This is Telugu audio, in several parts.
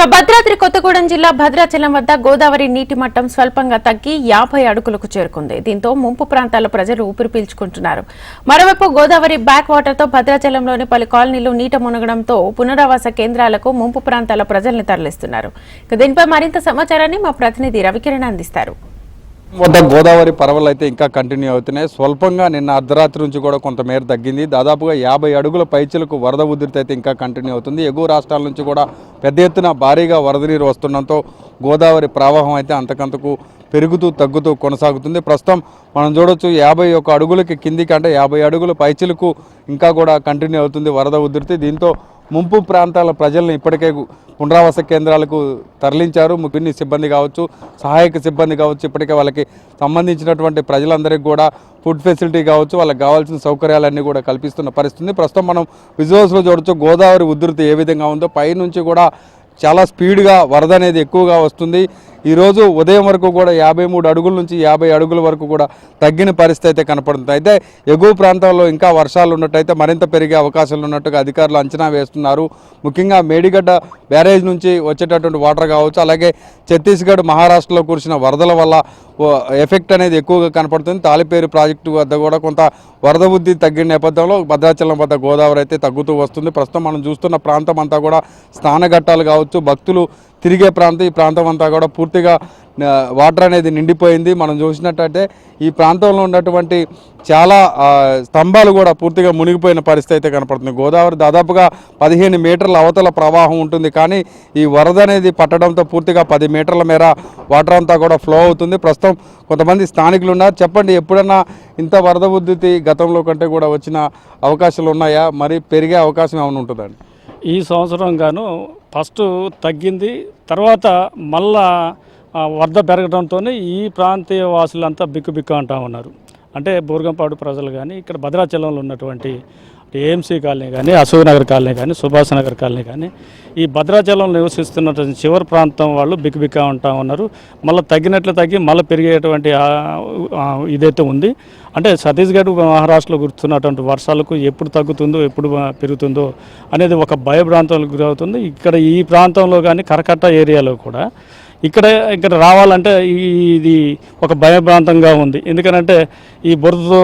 ఇక భద్రాద్రి కొత్తగూడెం జిల్లా భద్రాచలం వద్ద గోదావరి నీటి మట్టం స్వల్పంగా తగ్గి యాభై అడుగులకు చేరుకుంది. దీంతో ముంపు ప్రాంతాల ప్రజలు ఊపిరి పీల్చుకుంటున్నారు. మరోవైపు గోదావరి బ్యాక్ వాటర్తో భద్రాచలంలోని పలు కాలనీలు నీట మునగడంతో పునరావాస కేంద్రాలకు ముంపు ప్రాంతాల ప్రజల్ని తరలిస్తున్నారు. ఇక దీనిపై మరింత సమాచారాన్ని మా ప్రతినిధి రవికిరణ్ అందిస్తారు. వద్ద గోదావరి పర్వలు అయితే ఇంకా కంటిన్యూ అవుతున్నాయి. స్వల్పంగా నిన్న అర్ధరాత్రి నుంచి కూడా కొంతమేర తగ్గింది. దాదాపుగా యాభై అడుగుల పైచలకు వరద ఉధృతి అయితే ఇంకా కంటిన్యూ అవుతుంది. ఎగువ రాష్ట్రాల నుంచి కూడా పెద్ద ఎత్తున భారీగా వరద నీరు వస్తుండటంతో గోదావరి ప్రవాహం అయితే అంతకంతకు పెరుగుతూ తగ్గుతూ కొనసాగుతుంది. ప్రస్తుతం మనం చూడొచ్చు యాభై ఒక అడుగులకి కిందికి అంటే యాభై అడుగుల పైచలకు ఇంకా కూడా కంటిన్యూ అవుతుంది వరద ఉధృతి. దీంతో ముంపు ప్రాంతాల ప్రజలను ఇప్పటికే పునరావాస కేంద్రాలకు తరలించారు. ముఖ్య సిబ్బంది కావచ్చు సహాయక సిబ్బంది కావచ్చు ఇప్పటికే వాళ్ళకి సంబంధించినటువంటి ప్రజలందరికీ కూడా ఫుడ్ ఫెసిలిటీ కావచ్చు వాళ్ళకి కావాల్సిన సౌకర్యాలన్నీ కూడా కల్పిస్తున్న పరిస్థితి ప్రస్తుతం మనం విజువల్స్లో చూడొచ్చు గోదావరి ఉధృతి ఏ విధంగా ఉందో. పైనుంచి కూడా చాలా స్పీడ్గా వరద అనేది ఎక్కువగా వస్తుంది. ఈరోజు ఉదయం వరకు కూడా యాభై మూడు అడుగుల నుంచి యాభై అడుగుల వరకు కూడా తగ్గిన పరిస్థితి అయితే కనపడుతుంది. అయితే ఎగువ ప్రాంతాల్లో ఇంకా వర్షాలు ఉన్నట్టయితే మరింత పెరిగే అవకాశాలు ఉన్నట్టుగా అధికారులు అంచనా వేస్తున్నారు. ముఖ్యంగా మేడిగడ్డ బ్యారేజ్ నుంచి వచ్చేటటువంటి వాటర్ కావచ్చు అలాగే ఛత్తీస్గఢ్ మహారాష్ట్రలో కురిసిన వరదల వల్ల ఎఫెక్ట్ అనేది ఎక్కువగా కనపడుతుంది. తాలిపేరు ప్రాజెక్టు వద్ద కూడా కొంత వరద బుద్ధి తగ్గిన నేపథ్యంలో భద్రాచలం వద్ద గోదావరి అయితే తగ్గుతూ వస్తుంది. ప్రస్తుతం మనం చూస్తున్న ప్రాంతం అంతా కూడా స్నానఘట్టాలు కావచ్చు భక్తులు తిరిగే ప్రాంతం ఈ ప్రాంతం అంతా కూడా పూర్తిగా వాటర్ అనేది నిండిపోయింది. మనం చూసినట్టయితే ఈ ప్రాంతంలో ఉన్నటువంటి చాలా స్తంభాలు కూడా పూర్తిగా మునిగిపోయిన పరిస్థితి అయితే కనపడుతుంది. గోదావరి దాదాపుగా పదిహేను మీటర్ల అవతల ప్రవాహం ఉంటుంది. కానీ ఈ వరద అనేది పట్టడంతో పూర్తిగా పది మీటర్ల మేర వాటర్ అంతా కూడా ఫ్లో అవుతుంది. ప్రస్తుతం కొంతమంది స్థానికులు ఉన్నారు. చెప్పండి ఎప్పుడన్నా ఇంత వరద ఉద్ధృతి గతంలో కంటే కూడా వచ్చిన అవకాశాలు ఉన్నాయా? మరి పెరిగే అవకాశం ఏమైనా ఉంటుందండి ఈ సంవత్సరం గాను ఫస్ట్ తగ్గింది. తర్వాత మళ్ళా వరద పెరగడంతో ఈ ప్రాంతీయ వాసులంతా బిక్కు బిక్కు అంటా ఉన్నారు. అంటే బూర్గంపాడు ప్రజలు కానీ ఇక్కడ భద్రాచలంలో ఉన్నటువంటి ఏఎంసీ కాలనీ కానీ అశోక్ నగర్ కాలనీ కానీ సుభాష్ నగర్ కాలనీ కానీ ఈ భద్రాచలంలో నివసిస్తున్నటువంటి చివరి ప్రాంతం వాళ్ళు బిక్కుబిక్కా ఉంటా ఉన్నారు. మళ్ళీ తగ్గినట్లు తగ్గి మళ్ళీ పెరిగేటువంటి ఇదైతే ఉంది. అంటే ఛత్తీస్గఢ్ మహారాష్ట్రలో గుర్తున్నటువంటి వర్షాలకు ఎప్పుడు తగ్గుతుందో ఎప్పుడు పెరుగుతుందో అనేది ఒక భయభ్రాంతాలకు గురవుతుంది. ఇక్కడ ఈ ప్రాంతంలో కానీ కరకట్ట ఏరియాలో కూడా ఇక్కడ ఇక్కడ రావాలంటే ఇది ఒక భయభ్రాంతంగా ఉంది. ఎందుకనంటే ఈ బురదతో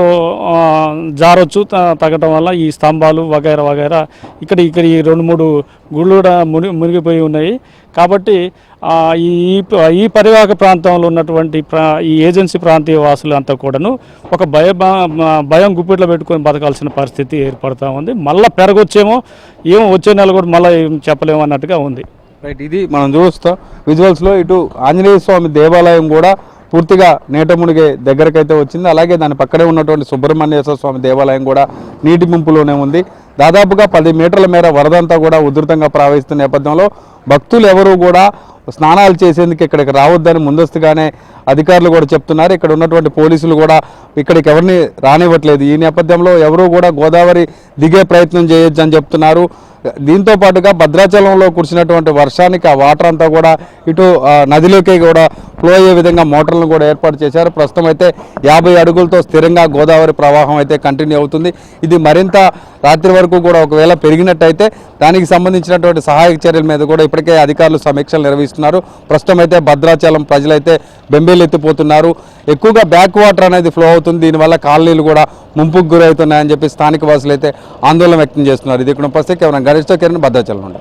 జారొచ్చు తగ్గటం వల్ల ఈ స్తంభాలు వగైరా వగైరా ఇక్కడ ఇక్కడ ఈ రెండు మూడు గుళ్ళు కూడా మునిగి మునిగిపోయి ఉన్నాయి. కాబట్టి ఈ ఈ- పరివాహక ప్రాంతంలో ఉన్నటువంటి ప్రా ఈ ఏజెన్సీ ప్రాంతీయ వాసులు అంతా కూడాను ఒక భయ భయం గుప్పిట్లో పెట్టుకొని బతకాల్సిన పరిస్థితి ఏర్పడుతూ ఉంది. మళ్ళీ పెరగొచ్చేమో ఏమో వచ్చే నెల కూడా మళ్ళీ ఏం చెప్పలేము అన్నట్టుగా ఉంది. రైట్. ఇది మనం చూస్తాం. విజువల్స్లో ఇటు ఆంజనేయ స్వామి దేవాలయం కూడా పూర్తిగా నేటమునిగే దగ్గరకైతే వచ్చింది. అలాగే దాని పక్కనే ఉన్నటువంటి సుబ్రహ్మణ్యేశ్వర స్వామి దేవాలయం కూడా నీటి ముంపులోనే ఉంది. దాదాపుగా పది మీటర్ల మేర వరదంతా కూడా ఉధృతంగా ప్రవహిస్తున్న నేపథ్యంలో భక్తులు ఎవరు కూడా స్నానాలు చేసేందుకు ఇక్కడికి రావద్దని ముందస్తుగానే అధికారులు కూడా చెప్తున్నారు. ఇక్కడ ఉన్నటువంటి పోలీసులు కూడా ఇక్కడికి ఎవరిని రానివ్వట్లేదు. ఈ నేపథ్యంలో ఎవరూ కూడా గోదావరి దిగే ప్రయత్నం చేయొచ్చు అని చెప్తున్నారు. దీంతో పాటుగా భద్రాచలంలో కురిసినటువంటి వర్షానికి ఆ వాటర్ అంతా కూడా ఇటు నదిలోకి కూడా ఫ్లో అయ్యే విధంగా మోటార్లను కూడా ఏర్పాటు చేశారు. ప్రస్తుతం అయితే యాభై అడుగులతో స్థిరంగా గోదావరి ప్రవాహం అయితే కంటిన్యూ అవుతుంది. ఇది మరింత రాత్రి వరకు కూడా ఒకవేళ పెరిగినట్టయితే దానికి సంబంధించినటువంటి సహాయక చర్యల మీద కూడా ఇప్పటికే అధికారులు సమీక్షలు నిర్వహిస్తున్నారు. ప్రస్తుతం అయితే భద్రాచలం ప్రజలైతే బెంబేలెత్తిపోతున్నారు. ఎక్కువగా బ్యాక్ వాటర్ అనేది ఫ్లో అవుతుంది. దీనివల్ల కాలనీలు కూడా ముంపుకు గురవుతున్నాయని చెప్పి స్థానిక వాసులు అయితే ఆందోళన వ్యక్తం చేస్తున్నారు. ఇది ఇక్కడ ఉపస్థితి కేవలం గరిష్ట కిరణ్ భద్రాచలం నుండి.